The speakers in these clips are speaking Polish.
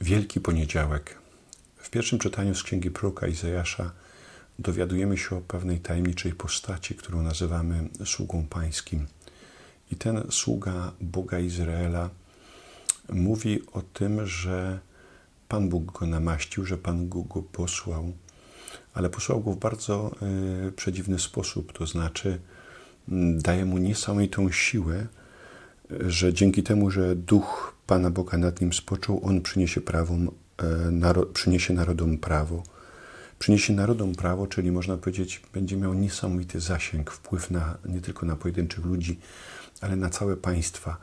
Wielki Poniedziałek. W pierwszym czytaniu z Księgi Proroka Izajasza dowiadujemy się o pewnej tajemniczej postaci, którą nazywamy sługą pańskim. I ten sługa Boga Izraela mówi o tym, że Pan Bóg go namaścił, że Pan Bóg go posłał, ale posłał go w bardzo y, przedziwny sposób, to znaczy y, daje mu niesamowitą siłę, że dzięki temu, że duch Pana Boga nad nim spoczął, on przyniesie, prawom, e, naro, przyniesie narodom prawo. Przyniesie narodom prawo, czyli można powiedzieć, będzie miał niesamowity zasięg, wpływ na, nie tylko na pojedynczych ludzi, ale na całe państwa.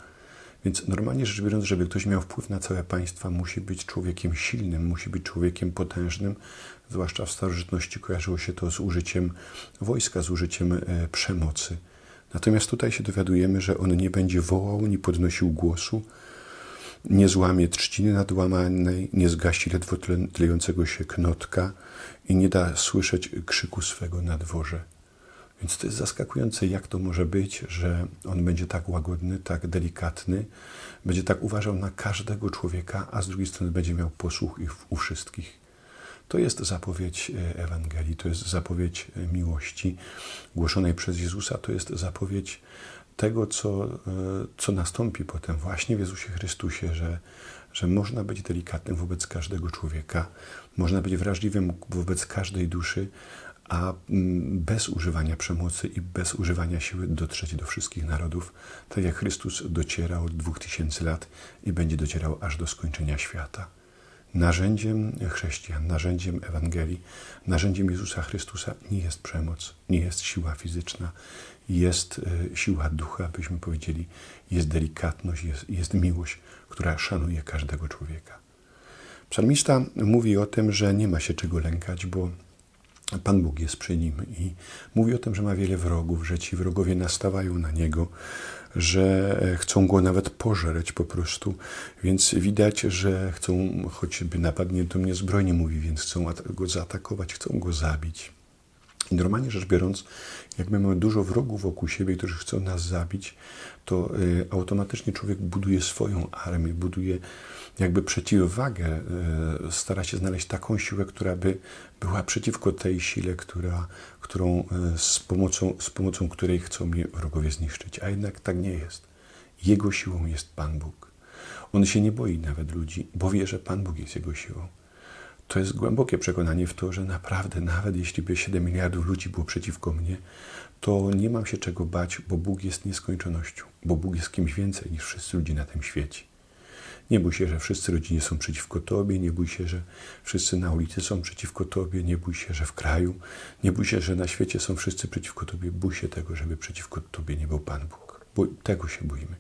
Więc normalnie rzecz biorąc, żeby ktoś miał wpływ na całe państwa, musi być człowiekiem silnym, musi być człowiekiem potężnym. Zwłaszcza w starożytności kojarzyło się to z użyciem wojska, z użyciem e, przemocy. Natomiast tutaj się dowiadujemy, że on nie będzie wołał, nie podnosił głosu, nie złamie trzciny nadłamanej, nie zgasi ledwo tlejącego się knotka i nie da słyszeć krzyku swego na dworze. Więc to jest zaskakujące, jak to może być, że on będzie tak łagodny, tak delikatny, będzie tak uważał na każdego człowieka, a z drugiej strony będzie miał posłuch ich u wszystkich. To jest zapowiedź e, Ewangelii, to jest zapowiedź e, miłości głoszonej przez Jezusa, to jest zapowiedź tego, co, e, co nastąpi potem właśnie w Jezusie Chrystusie, że, że można być delikatnym wobec każdego człowieka, można być wrażliwym wobec każdej duszy, a mm, bez używania przemocy i bez używania siły dotrzeć do wszystkich narodów, tak jak Chrystus docierał od dwóch tysięcy lat i będzie docierał aż do skończenia świata. Narzędziem chrześcijan, narzędziem Ewangelii, narzędziem Jezusa Chrystusa nie jest przemoc, nie jest siła fizyczna, jest e, siła ducha, byśmy powiedzieli, jest delikatność, jest, jest miłość, która szanuje każdego człowieka. Psalmista mówi o tym, że nie ma się czego lękać, bo Pan Bóg jest przy nim i mówi o tym, że ma wiele wrogów, że ci wrogowie nastawają na niego, że chcą go nawet pożerać po prostu. Więc widać, że chcą, choćby napadnie to mnie zbrojnie mówi, więc chcą go zaatakować, chcą go zabić. Normalnie rzecz biorąc, jak my mamy dużo wrogów wokół siebie, którzy chcą nas zabić, to y, automatycznie człowiek buduje swoją armię, buduje jakby przeciwwagę, y, stara się znaleźć taką siłę, która by była przeciwko tej sile, która, którą, y, z, pomocą, z pomocą której chcą mnie wrogowie zniszczyć. A jednak tak nie jest. Jego siłą jest Pan Bóg. On się nie boi nawet ludzi, bo wie, że Pan Bóg jest jego siłą to jest głębokie przekonanie w to, że naprawdę, nawet jeśli by 7 miliardów ludzi było przeciwko mnie, to nie mam się czego bać, bo Bóg jest nieskończonością, bo Bóg jest kimś więcej niż wszyscy ludzie na tym świecie. Nie bój się, że wszyscy rodzinie są przeciwko Tobie, nie bój się, że wszyscy na ulicy są przeciwko Tobie, nie bój się, że w kraju, nie bój się, że na świecie są wszyscy przeciwko Tobie. Bój się tego, żeby przeciwko Tobie nie był Pan Bóg. Tego się boimy.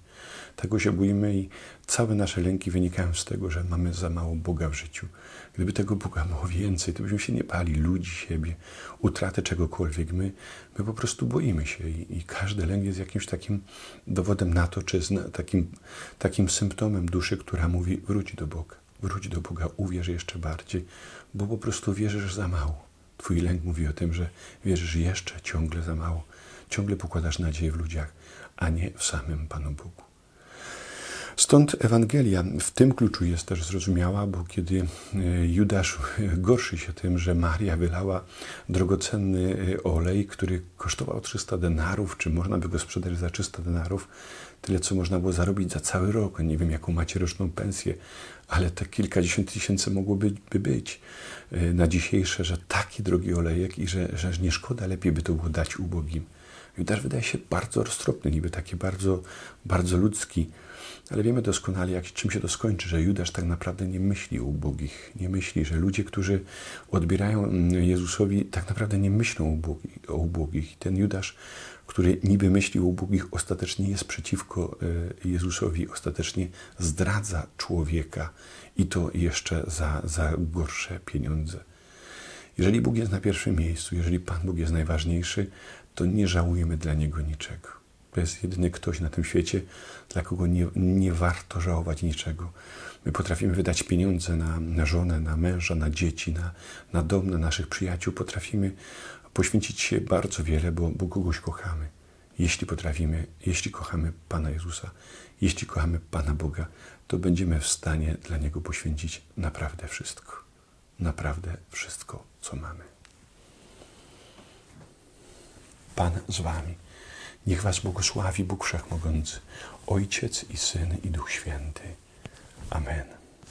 Tego się boimy i całe nasze lęki wynikają z tego, że mamy za mało Boga w życiu. Gdyby tego Boga było więcej, to byśmy się nie bali ludzi, siebie, utraty czegokolwiek. My, my po prostu boimy się i, i każdy lęk jest jakimś takim dowodem na to, czy takim, takim symptomem duszy, która mówi wróć do Boga, wróć do Boga, uwierz jeszcze bardziej, bo po prostu wierzysz za mało. Twój lęk mówi o tym, że wierzysz jeszcze ciągle za mało. Ciągle pokładasz nadzieję w ludziach, a nie w samym Panu Bogu. Stąd Ewangelia w tym kluczu jest też zrozumiała, bo kiedy e, Judasz gorszy się tym, że Maria wylała drogocenny e, olej, który kosztował 300 denarów, czy można by go sprzedać za 300 denarów, tyle co można było zarobić za cały rok. Nie wiem, jaką macie roczną pensję, ale te kilkadziesiąt tysięcy mogłoby by być e, na dzisiejsze, że taki drogi olejek i że, że nie szkoda, lepiej by to było dać ubogim. Judasz wydaje się bardzo roztropny, niby taki bardzo, bardzo ludzki, ale wiemy doskonale, jak, czym się to skończy, że Judasz tak naprawdę nie myśli o ubogich, nie myśli, że ludzie, którzy odbierają mm, Jezusowi, tak naprawdę nie myślą o ubogich. O ubogich. Ten Judasz, który niby myśli o ubogich, ostatecznie jest przeciwko e, Jezusowi, ostatecznie zdradza człowieka i to jeszcze za, za gorsze pieniądze. Jeżeli Bóg jest na pierwszym miejscu, jeżeli Pan Bóg jest najważniejszy, to nie żałujemy dla Niego niczego. To jest jedyny ktoś na tym świecie, dla kogo nie, nie warto żałować niczego. My potrafimy wydać pieniądze na, na żonę, na męża, na dzieci, na, na dom, na naszych przyjaciół. Potrafimy poświęcić się bardzo wiele, bo, bo kogoś kochamy. Jeśli potrafimy, jeśli kochamy Pana Jezusa, jeśli kochamy Pana Boga, to będziemy w stanie dla Niego poświęcić naprawdę wszystko. Naprawdę wszystko, co mamy. Pan z Wami. Niech Was błogosławi Bóg Wszechmogący, Ojciec i Syn i Duch Święty. Amen.